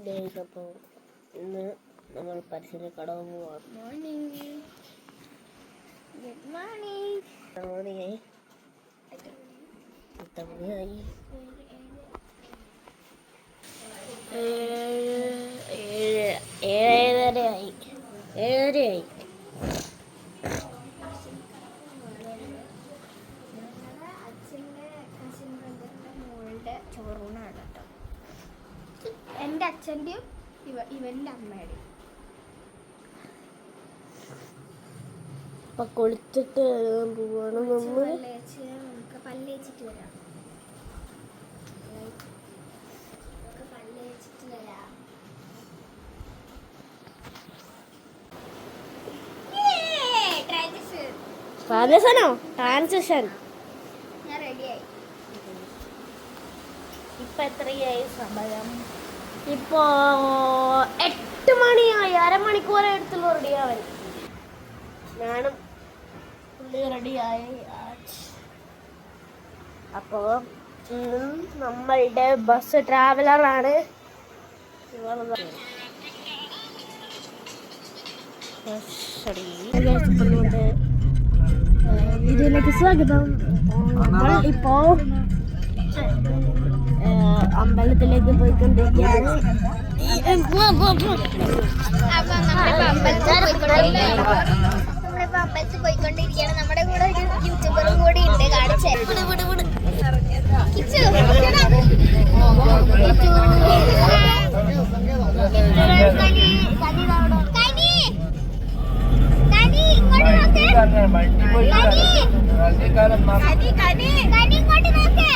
Guys അപ്പോൾ ഇന്ന് നമ്മൾ പരിസര കടവ് പോവാം. മോർണിംഗ് ഗുഡ് മോർണിംഗ് മണിയായി എത്ര മണിയായി ഏഴ് ഏഴ് ഏഴരയായി ഏഴരയായി എന്റെ അച്ഛന്റെയും ഇവ ഇവന്റെ അമ്മയുടെയും. അപ്പൊ കുളിച്ചിട്ട് പോവാണ് നമ്മൾ നമുക്ക് പല്ലേച്ചിട്ട് വരാം. നമുക്ക് പല്ലേച്ചിട്ട് വരാം. Yay! ട്രാൻസിഷൻ ഞാൻ റെഡിയായി ഇപ്പൊ എത്രയായി സമയം? ഇപ്പോ എട്ട് മണിയായി അരമണിക്കൂർ എടുത്തുള്ള റെഡിയാവൻ ഞാനും പുള്ളി റെഡിയായി. അപ്പോ ഇന്നും നമ്മളുടെ ബസ് ട്രാവലറാണ് ഇതിലേക്ക് സ്വാഗതം നമ്മൾ ഇപ്പോ ഏഹ് അമ്പലത്തിലേക്ക് പോയിക്കൊണ്ടിരിക്കുകയാണ് അമ്പലത്തിൽ പോയിക്കൊണ്ടിരിക്കുകയാണ് നമ്മുടെ കൂടെ ഒരു യൂട്യൂബറും കൂടി ഉണ്ട് കാണിച്ചു കനി കനി കനി കനി ഇങ്ങോട്ട് നോക്ക്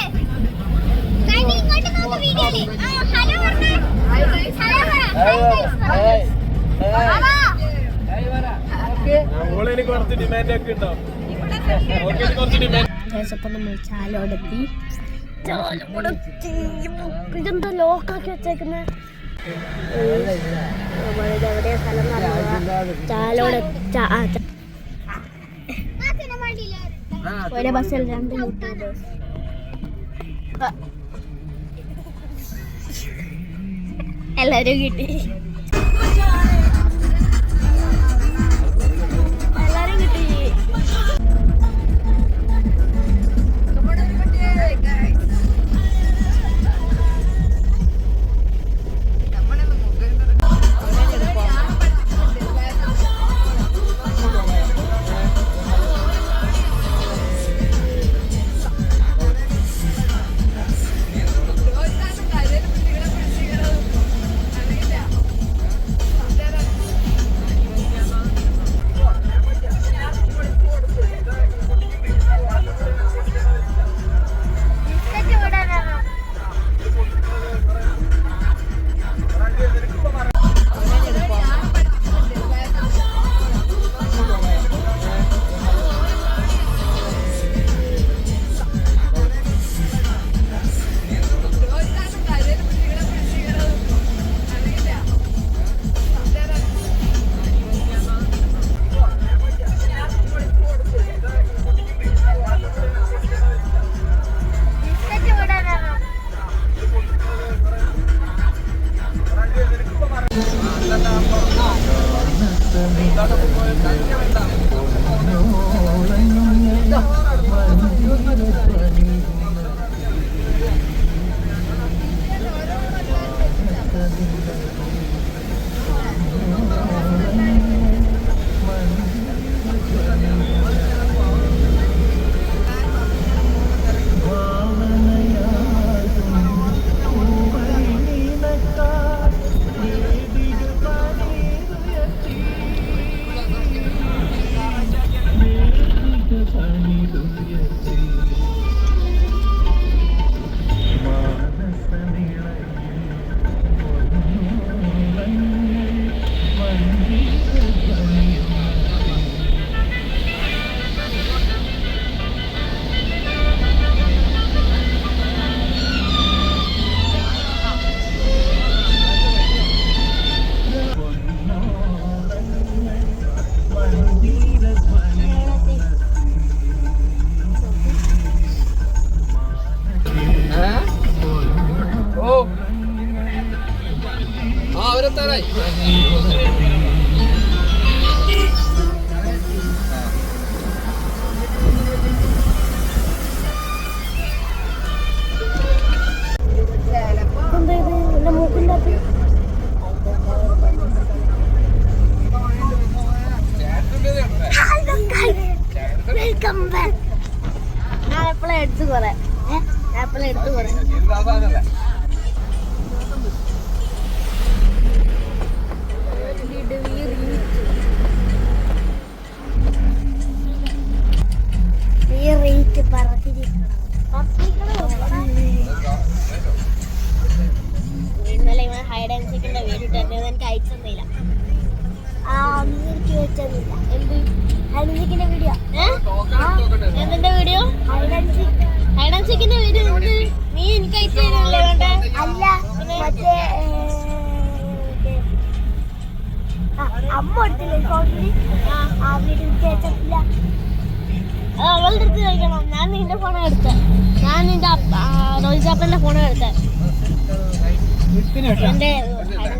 അപ്പം നമ്മൾ ചാലോടെത്തി. ചാലോടെത്തി. ഇതെന്താ ലോക്കാക്കി വെച്ചേക്കുന്നത് എവിടെയാ സ്ഥലം ചാലോടെ ഒരു ബസ്സിൽ രണ്ട് യൂട്യൂബേഴ്സ് എല്ലാരും കിട്ടി എപ്പോഴും എടുത്തു റേറ്റ് പറഞ്ഞിരിക്കണം. ഇന്നലെ ഇവൻ ഹൈ ആൻഡ് സീക്കിന്റെ വീഡിയോ ഇട്ടത് എനിക്ക് അയച്ചൊന്നുമില്ല ആ ഒന്നും എനിക്ക് എന്ത്? Hi and video? എന്തിന്റെ വീഡിയോ? ആൻഡ് സീക്കിന്റെ നീ എനിക്ക് അയച്ചു വേണ്ട അല്ല മറ്റേ അമ്മ എടുത്തില്ലേ ഫോണിൽ ആ. അയച്ചിട്ടില്ല അത് അവളുടെ അടുത്ത് കഴിക്കണം ഞാൻ നിന്റെ ഫോണാണ് എടുത്തത് ഞാൻ നിന്റെ റോഹിത് ചാപ്പന്റെ ഫോണാണ് എടുത്തത് എന്റെ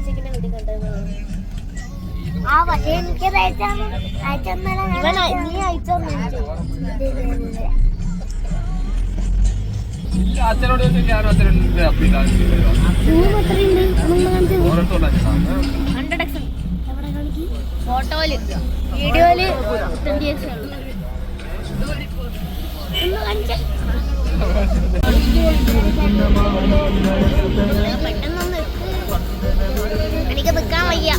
ചിക്കനെ വീട്ടിൽ കണ്ടത് ആ പക്ഷേ എനിക്ക് ഇവൻ നീ അയച്ചോന്നു അച്ഛനോട് ഞാനും അച്ഛനുണ്ട് ഫോട്ടോയിൽ വീഡിയോയിൽ പെട്ടെന്നൊന്ന് എനിക്ക് നിൽക്കാൻ വയ്യ.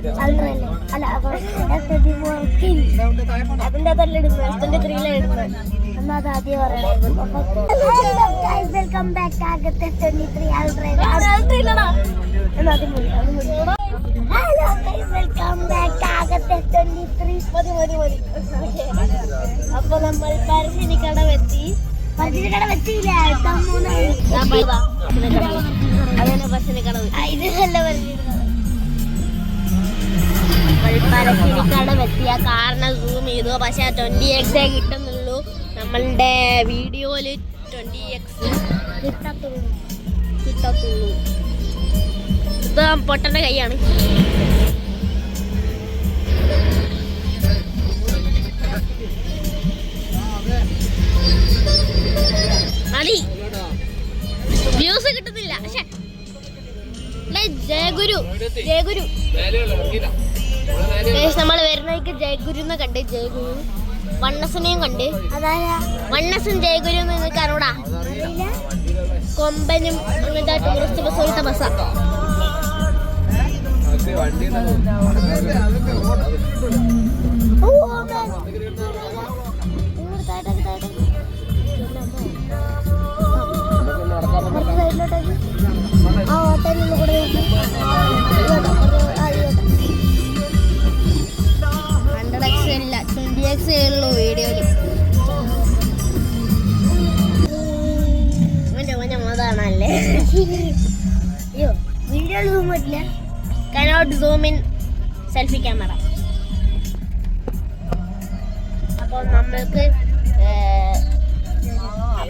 അല്ല അതിന്റെ അതല്ല ഇടുന്നത് എസ്റ്റിന്റെ ത്രീയിലാണ് ഇടുന്നത് എന്നാ അത് ആദ്യം വെൽക്കം ബാക്ക് ആകത്തെ ട്വന്റി ത്രീ അൾട്രൈല്ലടാ എന്നാ അത് മതി ഹലോ വെൽക്കം ബാക്ക് അപ്പൊ നമ്മൾ പരശ്ശിനിക്കട എത്തി പരശ്ശിനിക്കട എത്തിയില്ല അതന്നെ പരശ്ശിനിക്കടവ് ഇത് നല്ല പരശ്ശിനിക്കട എത്തിയ കാരണം സൂം ചെയ്തു. പക്ഷെ ട്വന്റി എക്സേ കിട്ടുന്നുള്ളൂ. നമ്മളുടെ വീഡിയോയിൽ ട്വന്റി എക്സ് കിട്ടത്തുള്ളൂ. കിട്ടത്തുള്ളൂ. ഇത് പൊട്ടന്റെ കൈയാണ്. മതി. വ്യൂസ് കിട്ടുന്നില്ല. പക്ഷേ ജയഗുരു ജയഗുരു. നമ്മൾ വരുന്നതൊക്കെ ജയഗുരുന്ന് കണ്ട് ജയഗുരു വണ്ണസനെയും കണ്ട് വണ്ണസൻ ജയഗുരു എന്ന് നിനക്ക് അറിയൂടാ കൊമ്പനും അങ്ങനത്തെ ടൂറിസ്റ്റ് ബസ് പോലത്തെ ബസ്സാ ആ ഓട്ടോയിൽ നിന്ന് കൂടെ എക്സ് ഉള്ളൂ വീഡിയോയിൽ മറ്റേ മഞ്ഞ മോതാണല്ലേ? അയ്യോ വീഡിയോയിൽ സൂം പറ്റില്ല cannot zoom in selfie camera അപ്പോൾ നമ്മൾക്ക്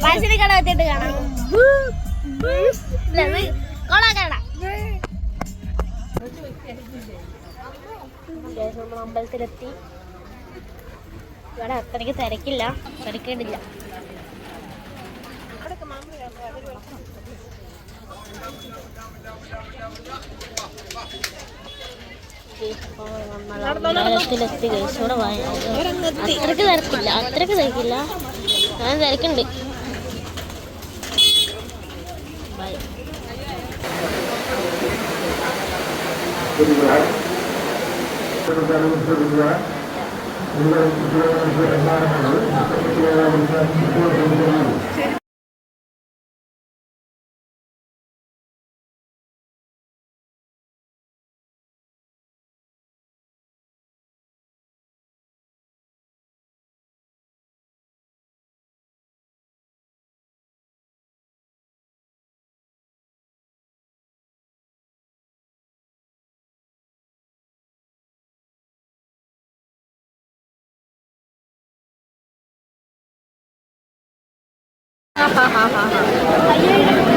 പരസ്യ കട എത്തിയിട്ട് കാണാം. കൊളാക്കട നമ്മൾ അമ്പലത്തിലെത്തി. ഇവിടെ അത്രയ്ക്ക് തിരക്കില്ല. തിരക്കേണ്ടില്ല അമ്പലത്തിലെത്തി ഗൈസ് അത്രയ്ക്ക് തിരക്കില്ല. അത്രയ്ക്ക് തിരക്കില്ല. ഞാൻ തിരക്കുണ്ട്. ബൈ ഇവിടെ കുട്ടികളെ എല്ലാവരും हाँ हाँ हाँ हाँ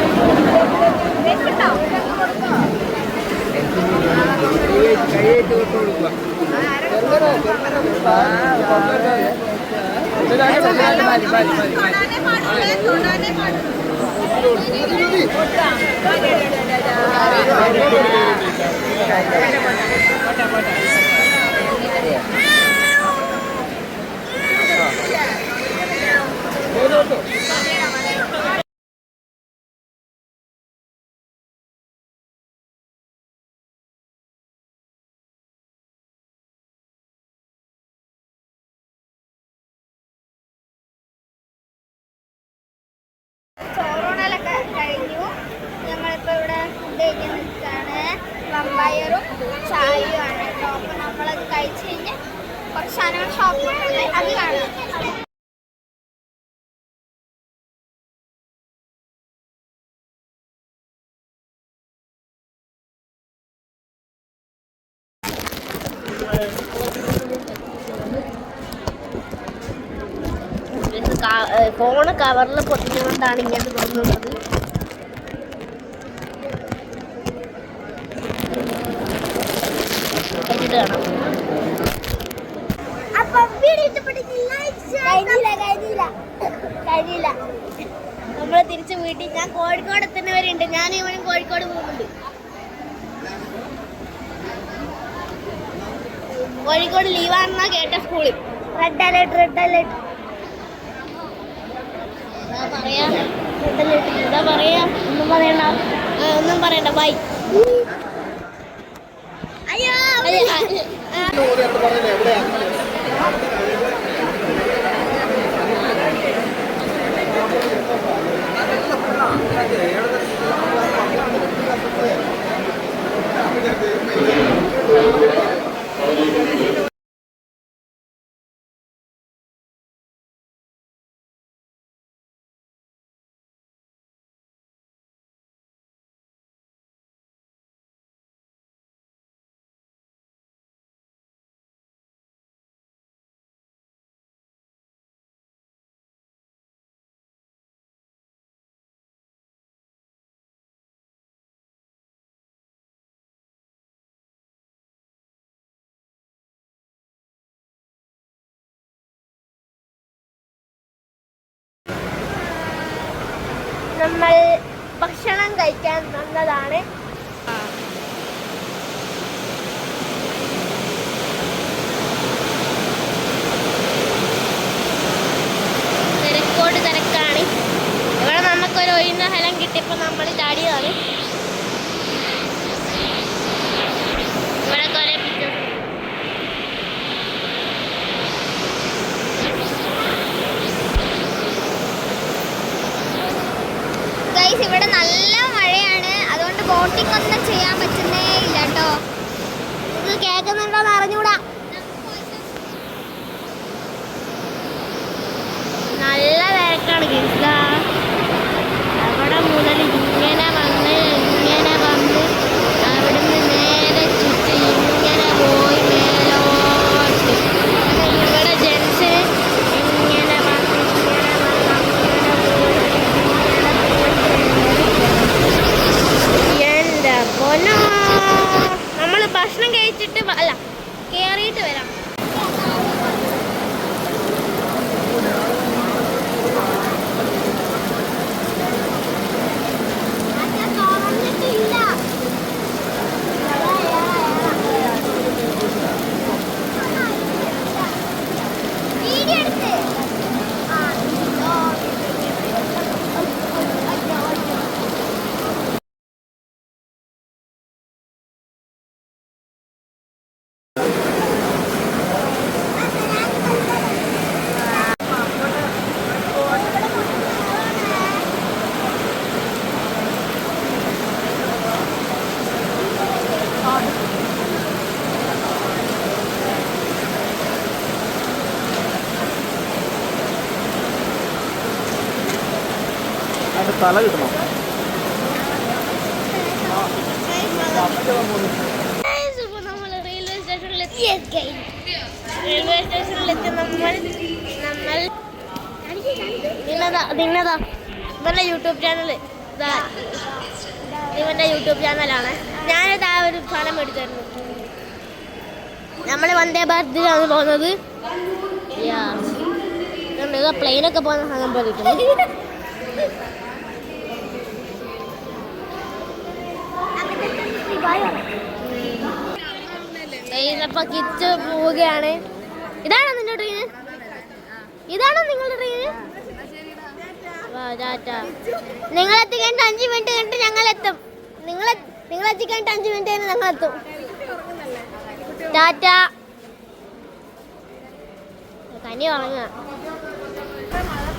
സാധനങ്ങൾ ഷോപ്പിലുണ്ട് അത് കാണാം ഫോണ് കവറിൽ പൊട്ടിച്ചുകൊണ്ടാണ് ഇങ്ങനെ തോന്നുന്നത് കഴിച്ചിട്ട് കാണാം അപ്പൊ വീഡിയോ ഇഷ്ടപ്പെട്ടെങ്കിൽ ലൈക്ക് കഴിഞ്ഞില്ല കഴിഞ്ഞില്ല കഴിഞ്ഞില്ല നമ്മൾ തിരിച്ച് വീട്ടിൽ ഞാൻ കോഴിക്കോട് എത്തുന്നവരുണ്ട്. വരെ ഞാൻ ഇവനും കോഴിക്കോട് പോകുന്നുണ്ട്. കോഴിക്കോട് ലീവാണെന്നാ കേട്ട സ്കൂളിൽ റെഡ് അലേർട്ട് റെഡ് അലേർട്ട് എന്താ പറയാ? റെഡ് അലേർട്ട് എന്താ പറയാ? ഒന്നും പറയണ്ട. ഒന്നും പറയണ്ട. ബൈ അയ്യോ Thank you. നമ്മൾ ഭക്ഷണം കഴിക്കാൻ വന്നതാണ്. കിട്ടിയപ്പോൾ നമ്മൾ ചാടിയതാണ്. ഇവിടെ കുറേ ഗൈസ് ഇവിടെ നല്ല മഴയാണ്. അതുകൊണ്ട് ബോട്ടിംഗ് ഒന്നും ചെയ്യാൻ പറ്റുന്നേ ഇല്ല കേട്ടോ. ഇത് കേൾക്കുന്നുണ്ടോന്ന് അറിഞ്ഞൂടാ നല്ല തിരക്കാണ് ഗിരിജ അവിടെ മുതൽ ഇങ്ങനെ വന്ന് Allah. തല കിട്ടണം. റെയിൽവേ നമ്മൾ. നിന്നതാ ഇവന്റെ യൂട്യൂബ് ചാനൽ ഇവന്റെ യൂട്യൂബ് ചാനലാണ് ഞാനിത് ആ ഒരു ഫലം മേടിച്ചായിരുന്നു. നമ്മൾ വന്ദേ ഭാരതിലാണ് പോകുന്നത്. പ്ലെയിനൊക്കെ പോകുന്ന സാധനം ഇതപ്പോ കിച്ച് പോവുകയാണ്. ഇതാണോ നിന്റെ ട്രെയിന് ഇതാണോ നിങ്ങളുടെ ട്രെയിന് നിങ്ങൾ എത്തിക്കേണ്ട അഞ്ച് മിനിറ്റ് കഴിഞ്ഞിട്ട് ഞങ്ങൾ എത്തും നിങ്ങൾ നിങ്ങൾ എത്തിക്കേണ്ട അഞ്ച് മിനിറ്റ് കഴിഞ്ഞ് ഞങ്ങൾ എത്തും ടാറ്റ. കനി ഉറങ്ങുക.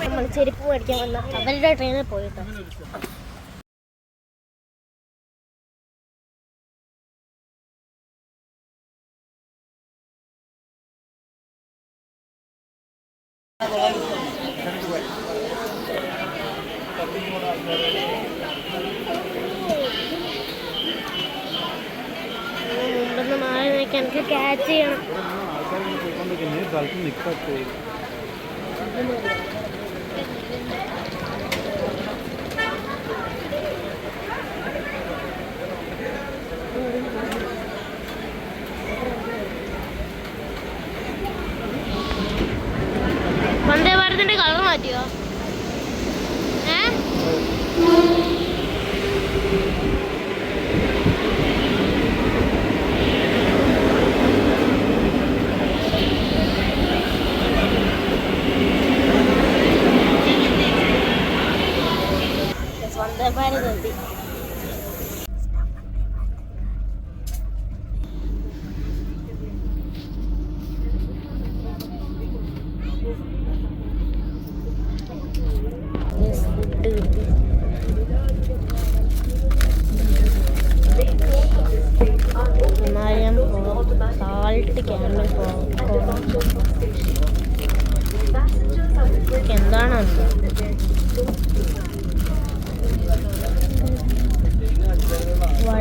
നമ്മൾ ചെരുപ്പ് മേടിക്കാൻ വന്ന അവരുടെ ട്രെയിനിൽ പോയിട്ടോ. മുമ്പൊന്ന് മാറി നിൽക്കാൻ എനിക്ക് ക്യാച്ച് ചെയ്യണം സ്ഥലത്ത് നിൽക്കട്ടെ വന്ദേ കളർ മാറ്റിയോ? ഏ?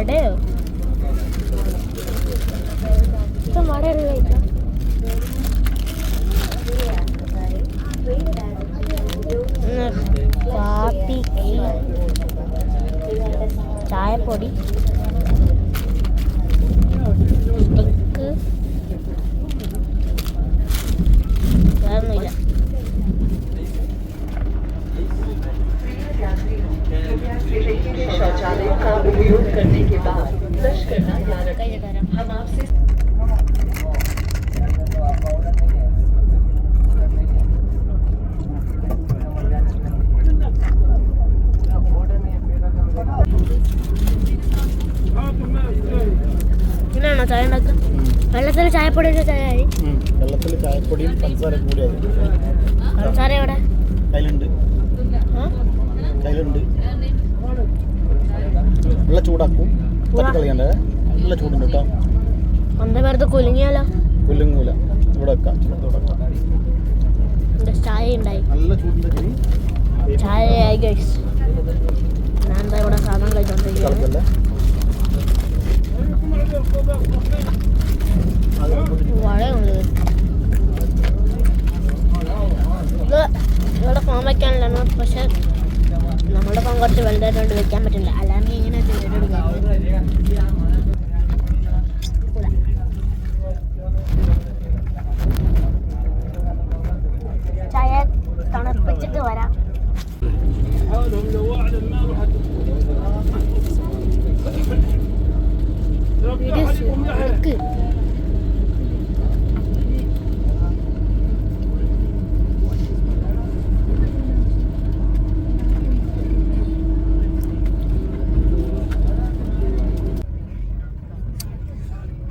ഇത് വടയുള്ള കഴിക്കാം കാപ്പിക്ക് ചായപ്പൊടി. ചായപ്പൊടി ചായ വെള്ളത്തിൽ ചായപ്പൊടിയും പഞ്ചസാര കൂടിയത് പഞ്ചസാര എവിടെ? കയ്യിലുണ്ട്? കയ്യിലുണ്ട്. നല്ല ചൂടാക്കും. തട്ടിക്കളയണ്ടേ? നല്ല ചൂടുണ്ട് കേട്ടോ. വന്ദേ ഭാരത് കുലുങ്ങിയാലോ? പുല്ലുങ്ങൂല ഇവിടെ വെക്കാം. ചായ ഉണ്ടായി? നല്ല ചൂടുണ്ട് ചായ ആയി ഗൈസ് ഞാൻ എന്താ ഇവിടെ സാധനം കഴിച്ചോണ്ടിരിക്കുകയാണ് വളയുണ്ട് ഇത് ഇവിടെ ഫോൺ വെക്കാനില്ലാണ് പക്ഷെ നമ്മുടെ ഫോൺ കുറച്ച് വലുതായതുകൊണ്ട് വെക്കാൻ പറ്റില്ല അല്ലാണ്ട് ഇങ്ങനെ ചെയ്തെടുക്കാം ചായ തണുപ്പിച്ചിട്ട് വരാം വീഡിയോ എടുക്ക്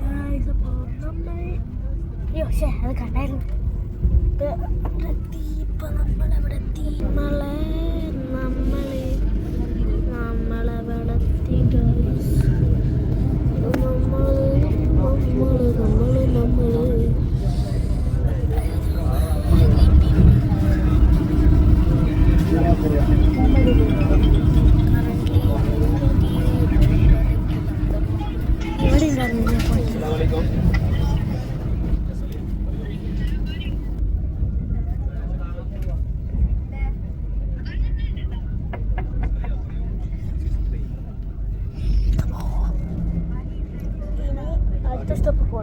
Guys, അപ്പോൾ നമ്മൾ അയ്യോ അത് കണ്ടായിരുന്നു ഇപ്പൊ നമ്മളെവിടെ എത്തി നമ്മളെ നമ്മളെ നമ്മളെവിടെ നമ്മൾ guys.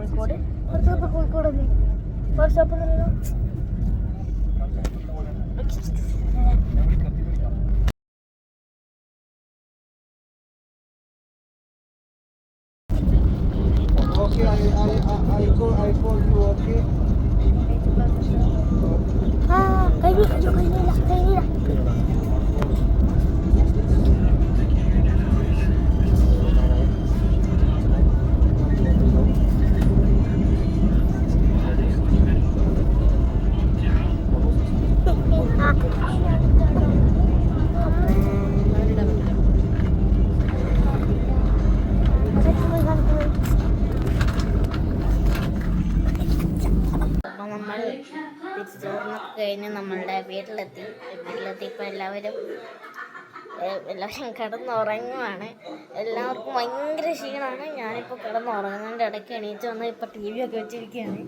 ಕುಳ್ಕೊಡಿ. ಒಂದು ಸ್ವಲ್ಪ ಕುಳ್ಕೊಡೋದು ಒಂದು ಸ್ವಲ್ಪ കഴിഞ്ഞ് നമ്മളുടെ വീട്ടിലെത്തി. വീട്ടിലെത്തിയപ്പോൾ എല്ലാവരും എല്ലാവരും കിടന്നുറങ്ങുവാണ്. എല്ലാവർക്കും ഭയങ്കര ക്ഷീണമാണ് ഞാനിപ്പോൾ കിടന്നുറങ്ങുന്നതിന്റെ ഇടയ്ക്ക് എണീറ്റ് വന്ന് ഇപ്പോൾ ടി വി ഒക്കെ വെച്ചിരിക്കുകയാണ്.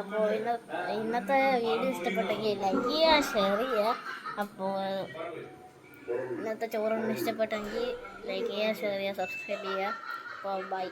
അപ്പോൾ ഇന്ന ഇന്നത്തെ വീഡിയോ ഇഷ്ടപ്പെട്ടെങ്കിൽ ലൈക്ക് ചെയ്യുക ഷെയർ ചെയ്യുക. അപ്പോൾ ഇന്നത്തെ ചോറൊന്നും ഇഷ്ടപ്പെട്ടെങ്കിൽ ലൈക്ക് ചെയ്യുക ഷെയർ ചെയ്യുക സബ്സ്ക്രൈബ് ചെയ്യുക. അപ്പോൾ ബൈ